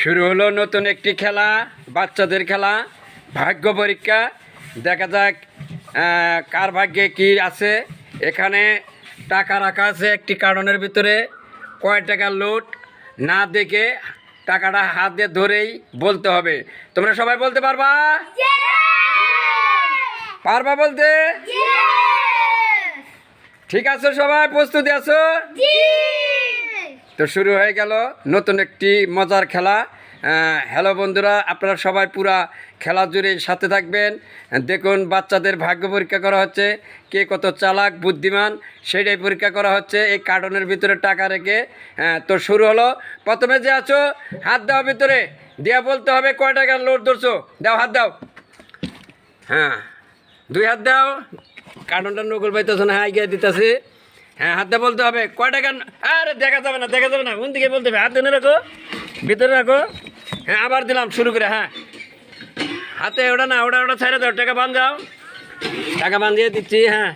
শুরু হলো নতুন একটি খেলা বাচ্চাদের খেলা ভাগ্য পরীক্ষা। দেখা যাক কার ভাগ্যে কি আছে। এখানে টাকা রাখা আছে একটি কারণের ভিতরে কয় টাকার লোট? না দেখে টাকাটা হাত দিয়ে ধরেই বলতে হবে। তোমরা সবাই বলতে পারবা? পারবা বলতে? ঠিক আছে সবাই? প্রস্তুতি আছো? তো শুরু হয়ে গেল নতুন একটি মজার খেলা। হ্যালো বন্ধুরা, আপনারা সবাই পুরা খেলা জুড়ে সাথে থাকবেন। দেখুন, বাচ্চাদের ভাগ্য পরীক্ষা করা হচ্ছে। কে কত চালাক, বুদ্ধিমান, সেটাই পরীক্ষা করা হচ্ছে। এই কার্টনের ভিতরে টাকা রেখে তো শুরু হলো। প্রথমে যে আছো, হাত দাও ভিতরে। দিয়া বলতে হবে কয় টাকার লোড ধরছো? দাও, হাত দাও। হ্যাঁ দুই হাত দাও। কার্টনটা নকল পাইতেছ না হ্যাঁ গিয়ে দিতেছে। হ্যাঁ হাত বলতে হবে। কয় টাকা আরে দেখা যাবে না দেখা যাবে না। কোন দিকে বলতে হবে? হাত ধরে রাখো ভিতরে রাখো। হ্যাঁ আবার দিলাম শুরু করে হ্যাঁ। হাতে ওটা না ওটা ওটা ছেড়ে দাও টাকা বান যাও টাকা বান দিয়ে দিচ্ছি হ্যাঁ।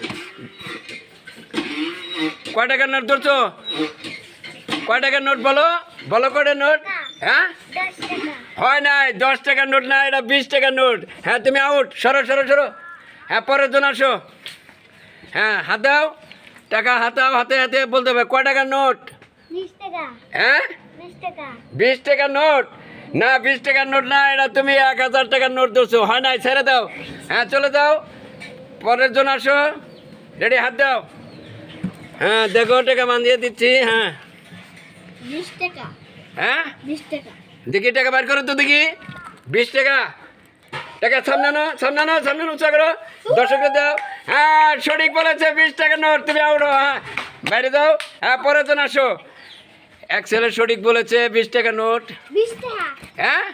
কয় টাকার নোট ধরছো? কয় টাকার নোট বলো? বলো কয়টা নোট? হ্যাঁ? হয় নাই দশ টাকার নোট না এটা বিশ টাকার নোট। হ্যাঁ তুমি আউট সরো সরো সরো। হ্যাঁ পরের জন আসো। হ্যাঁ হাত দাও। টাকা হাতাও হাতে হাতে বলতে হবে কয় টাকার নোট? টাকা। হ্যাঁ? বিশ টাকা। টাকার নোট? না বিশ টাকার নোট না এটা তুমি এক হাজার টাকার নোট ধরছো। হয় নাই ছেড়ে দাও। হ্যাঁ চলে যাও। পরের জন আসো। রেডি হাত দাও। হ্যাঁ দেখো টাকা মান দিয়ে দিচ্ছি হ্যাঁ। বিশ টাকা। হ্যাঁ? বিশ টাকা। দেখি টাকা বার করো তো দেখি। বিশ টাকা। টাকা সামনে আনো সামনে আনো সামনে উঁচা করো। দর্শককে দাও। হ্যাঁ সঠিক বলেছে বিশ টাকা নোট তুমি আউট হ্যাঁ। বাইরে দাও হ্যাঁ পরে জন আসো। এক ছেলে সঠিক বলেছে বিশ টাকা নোট। হ্যাঁ?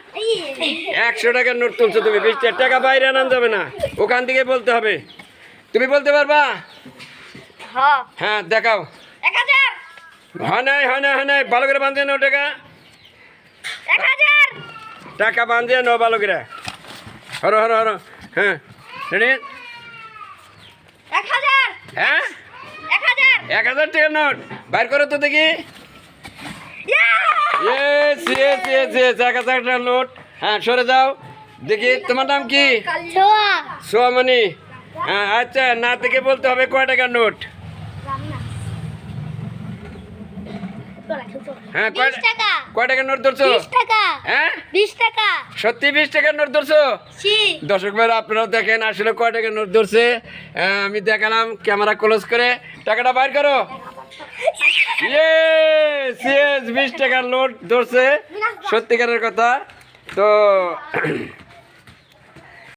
একশো টাকার নোট তুলছো তুমি বিশ টাকা। টাকা বাইরে আনান যাবে না ওখান থেকে বলতে হবে। তুমি বলতে পারবা? হ্যাঁ। হ্যাঁ দেখাও। হয় নাই হয় নাই হয় নাই ভালো করে বাঁধে নাও টাকা। টাকা বাঁধে নাও ভালো করে। হরো হরো হরো। হ্যাঁ রেডি হ্যাঁ? এক হাজার। নোট। বাইর করো তো দেখি। ইয়েস ইয়েস ইয়েস ইয়েস এক হাজার টাকা নোট। হ্যাঁ সরে যাও। দেখি তোমার নাম কি? সোয়ামণি হ্যাঁ আচ্ছা না থেকে বলতে হবে কয় টাকার নোট? হ্যাঁ কয় টাকা। নোট ধরছো? হ্যাঁ? বিশ টাকা। সত্যি বিশ টাকার নোট ধরছো? দর্শক ভাই আপনারাও দেখেন আসলে কয় টাকার নোট ধরছে। আমি দেখালাম ক্যামেরা ক্লোজ করে। টাকাটা বাইর করো। বিশ টাকার নোট ধরছে। সত্যিকারের কথা। তো